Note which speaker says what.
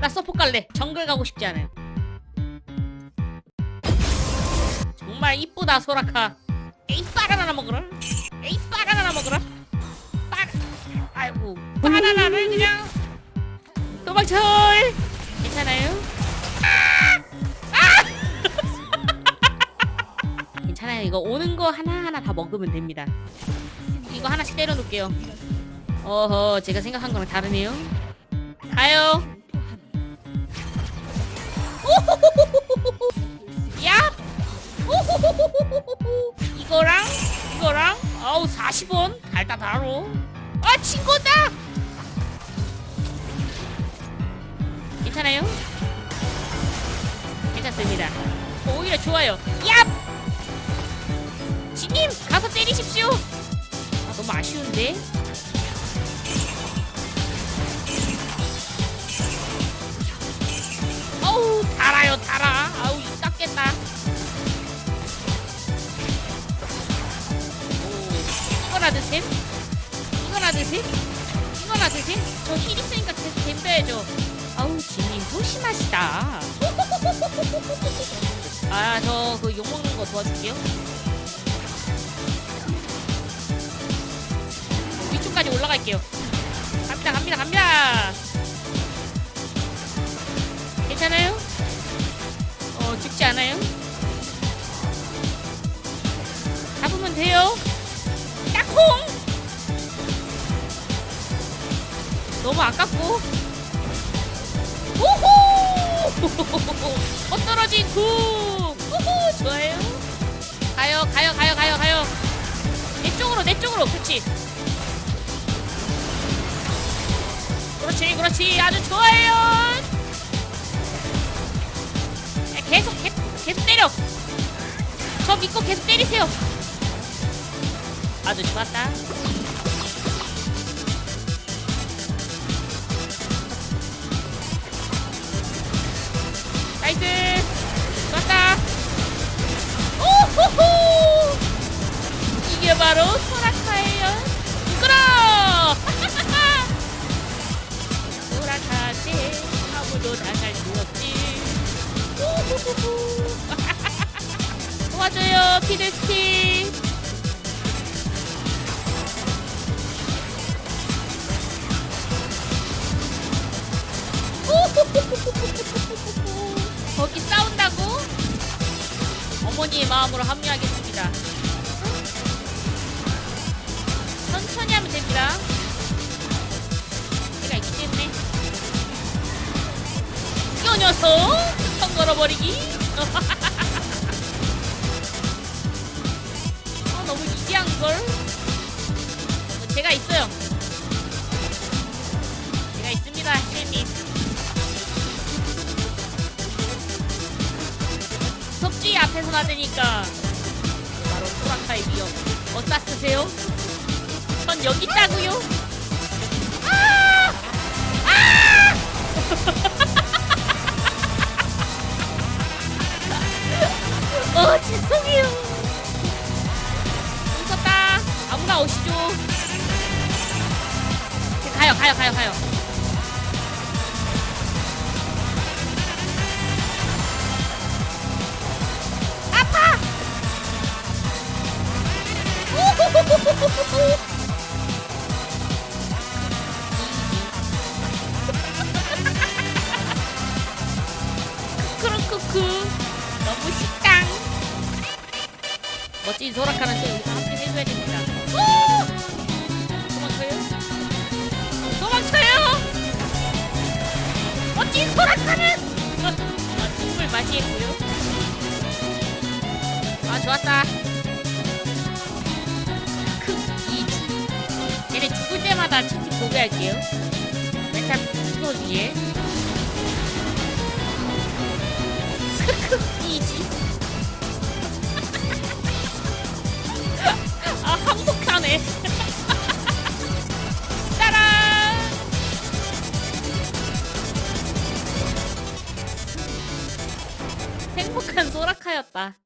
Speaker 1: 나 서포 갈래. 정글 가고 싶지 않아요. 정말 이쁘다 소라카. 에이 바나나 먹으라. 에이 바나나 먹으라. 바 아이고 바나나를 그냥 도망쳐. 괜찮아요? 아! 괜찮아요. 이거 오는 거 하나 하나 다 먹으면 됩니다. 이거 하나씩 때려놓을게요. 어허, 제가 생각한 거랑 다르네요. 가요. 야. 이거랑 이거랑 아우 40원 달다 달어. 아 친구다. 괜찮아요? 괜찮습니다. 오히려 좋아요. 얍! 지님 가서 때리십시오. 아 너무 아쉬운데. 오 이거나 드셈. 이거나 드셈. 이거나 드셈. 저힐 있으니까 계속 댐벼야죠. 아우 지님 소심하시다. 아 저 그 욕 먹는 거 도와줄게요. 위쪽까지 올라갈게요. 갑니다, 갑니다, 갑니다. 괜찮아요? 어, 죽지 않아요? 콩! 너무 아깝고. 오호! 헛떨어진 쿵! 오호! 좋아요. 가요, 가요, 가요, 가요, 가요. 내 쪽으로, 내 쪽으로. 그치. 그렇지 그렇지 아주 좋아요 야, 계속 계, 계속 때려 저 믿고 계속 때리세요 아주 좋았다. 나이스. 좋았다. 오호호! 이게 바로 소라카예요. 이끌어! 돌아가지 아무도 나갈 수 없지. 우후후후. 도와줘요 피들스틱 거기 싸운다고? 어머니의 마음으로 합류하겠습니다. 천천히 하면 됩니다. 제가 있기 때문에. 이 녀석! 턱 걸어버리기! 아 너무 이기한걸? 제가 있어요 맞으니까 바로 소라카의 위협. 어디다 쓰세요? 전 여기 있다고요? 아! 어 죄송해요. 있었다. 아무나 오시죠. 네, 가요 가요 가요 가요 멋진 소라카는 또 여기서 함께 해줘야 됩니다. 오! 도망쳐요? 도망쳐요? 멋진 소라카는? 아, 충분히 맞이했고요. 아 좋았다. 얘네 죽을 때마다 채팅 보게 할게요. 멘탈 풀어주기 소라카였다.